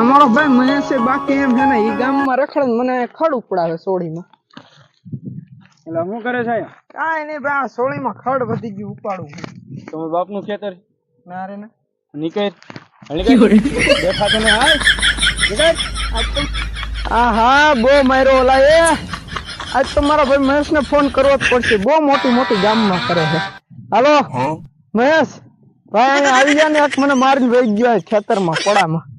અમારો ભાઈ મહેશ છે બાકી એમ છે ને એ ગામમાં રખડે ને મને ખડ ઉપડાવે સોળીમાં. એટલે શું કરે છે? કાંઈ નહીં ભાઈ આ સોળીમાં ખડ વધી ગયું ઉપાડું તમારા બાપનું ખેતર? ના રે ને. નીકળ. નીકળ. દેખાતો ને હાલ. નીકળ. હા હા બહુ માર્યો ઓલા એ આજ તો મારા ભાઈ મહેશ ને ફોન કરવો જ પડશે. બહુ મોટી મોટી ગામમાં કરે છે. હાલો? મહેશ ભાઈ અહીંયા આવી ગયા ને એક મને મારી વહી ગયો છે ખેતરમાં પડામાં. હા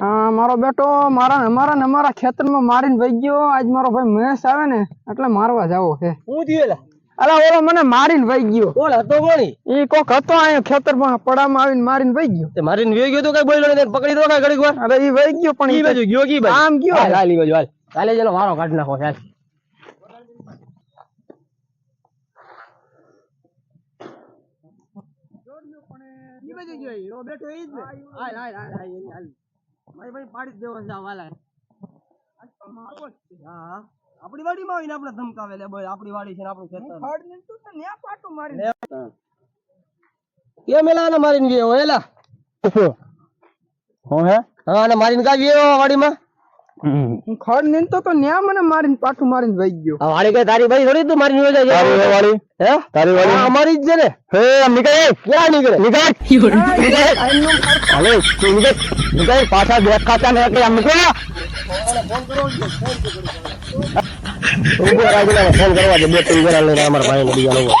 મારો બેટો મારા મારા ને મારા ખેતરમાં મારીને વહી ગયો. આજ મારો ભાઈ મહેશ આવે ને એટલે મારવા જાવો છે. હું થયું અલા ઓલો મને મારીને વહી ગયો. કોણ હતો કોણી ઈ કોક હતો અહીંયા ખેતરમાં પડામાં આવીને મારીને વહી ગયો. તે મારીને વેઈ ગયો તો કઈ બોલ્યો નહીં પકડી દો કઈ ઘડીક વાર. અરે ઈ વહી ગયો પણ ઈ બાજુ ગયો કી બાજુ? આમ ગયો. હાલ હાલ ઈ બાજુ હાલ. કાલે ચલો મારો કાઢ નાખો હાલ ઈ બાજુ ગયો ઈ. ઓ બેઠો ઈ જ હાલ હાલ હાલ હાલ હાલ. ભાઈ ભાઈ પાડી જ દેવો છે વાલા હા હા. આપણી વાડીમાં આવીને આપણે ધમકાવે લે બોલ આપણી વાડી છે ને આપણું ખેતર. ફળ ને તું તો ન્યા પાટું મારીને. કેમ એલા આને મારીને ગયો એલા હું હે હા ને મારીને ગાવ્યો ગયો વાડીમાં? ખડ નીકળતો તો ન્યા મને મારીને પાટું મારીને વહી ગયો. વાળી કઈ તારી ભાઈ થોડી તું મારી જોઈ જાય? તારી વાળી? હે? તારી વાળી? અમારી જ છે ને. હે નીકળે? ક્યાં નીકળે? નીકળ? હાલે તું નીકળ? નીકળ? પાછા દેખાતા ને કે આમ નીકળ? ઊભો રાખી ફોન કરવા દે. બે ત્રણ જણા લઈને અમારા ભાઈ ને બીજા લોકો.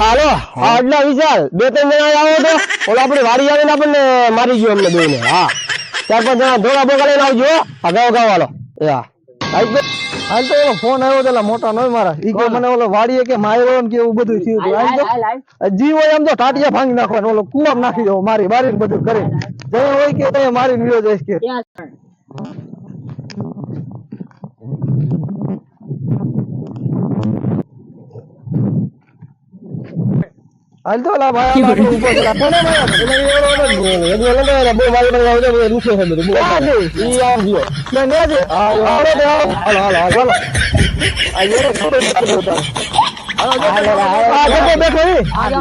હાલો આટલા વિચાર બે ત્રણ જણા આવો તો. ઓલો આપણી વાડી આવીને આપણને મારી ગયો અમને બેને હા. ચાર પાંચ જણા ધોળા બોગા લઈને આવજો અગાઉ અગાઉ વાલો એ હા આઈ ગયો. હાલ તો ઓલો ફોન આવ્યો ઓલા મોટા નોય મારા. ઈ કે મને ઓલો વાડીએ કે માર્યો ને કે એવું બધું થયું હતું. હાલ તો જી હોય એમ તો ટાટિયા ભાંગી નાખવાનો. ઓલો કુવા નાખી દેવો મારી મારીને બધું કરે. જય હોય કે મારી વિયો જઈશ કે. હાલ તો ઓલા ભાઈ ઉપર કોને માર્યા? એટલે એ ઓલો ઓલો જ બોલે. ને બહુ મારી પાસે આવજો, બધું રૂસે છે બધું. ક્યાં છે? ઈ આમ ગયો. ના, ના છે. હાલો, હાલો, હાલો, હાલો, હાલો. આ જ નથી ઉતારતો. હાલો, હાલો, હાલો, આ બેઠો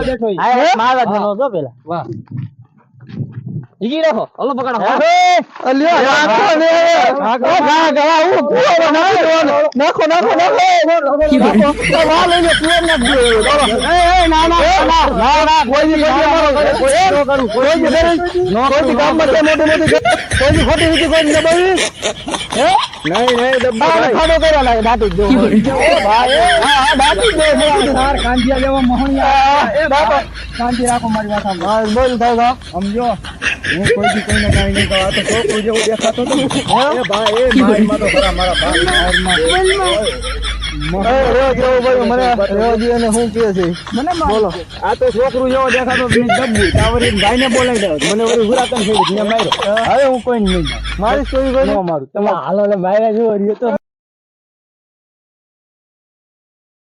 બેઠો ઈ. હે? મારવા જ પેલા. વાહ. ઈગી રાખો. હલો, પકડો. અલ્યો, નાખો ને. આ ગા, ગા, હું કૂવો નાખી. નાખો, નાખો, નાખો. કૂવો દેવો. ચાલો. એ, એ, ના, ના, ના, ના, ના, કોઈની અમારો- કોઈ- કોઈની ખોટી- કોઈની ગામમાં જે મોટી મોટી ગા- કોઈની ખોટી રીતે કોઈ દબાવી? હે? આ ખાડો કરવા લાગે, દાટી જો એ ભાઈ, હા હા, હા, દાટી જ દેવો. મોહણિયા એ બાપા. હા, બોલ થાય સમજો હું કોઈ કોઈથી કોઈને કાંઈ નહીં કહું. તો કોઈ જેવું દેખાતો હતો. એ ભાઈ, એ મારમાં તો ખરા મારા ભાઈ જેવો ભાઈ, આ તો જેવો દેખાતો હતો, મેં મારી સ્ટોરી મારું. હાલો જોવા જેવો તો.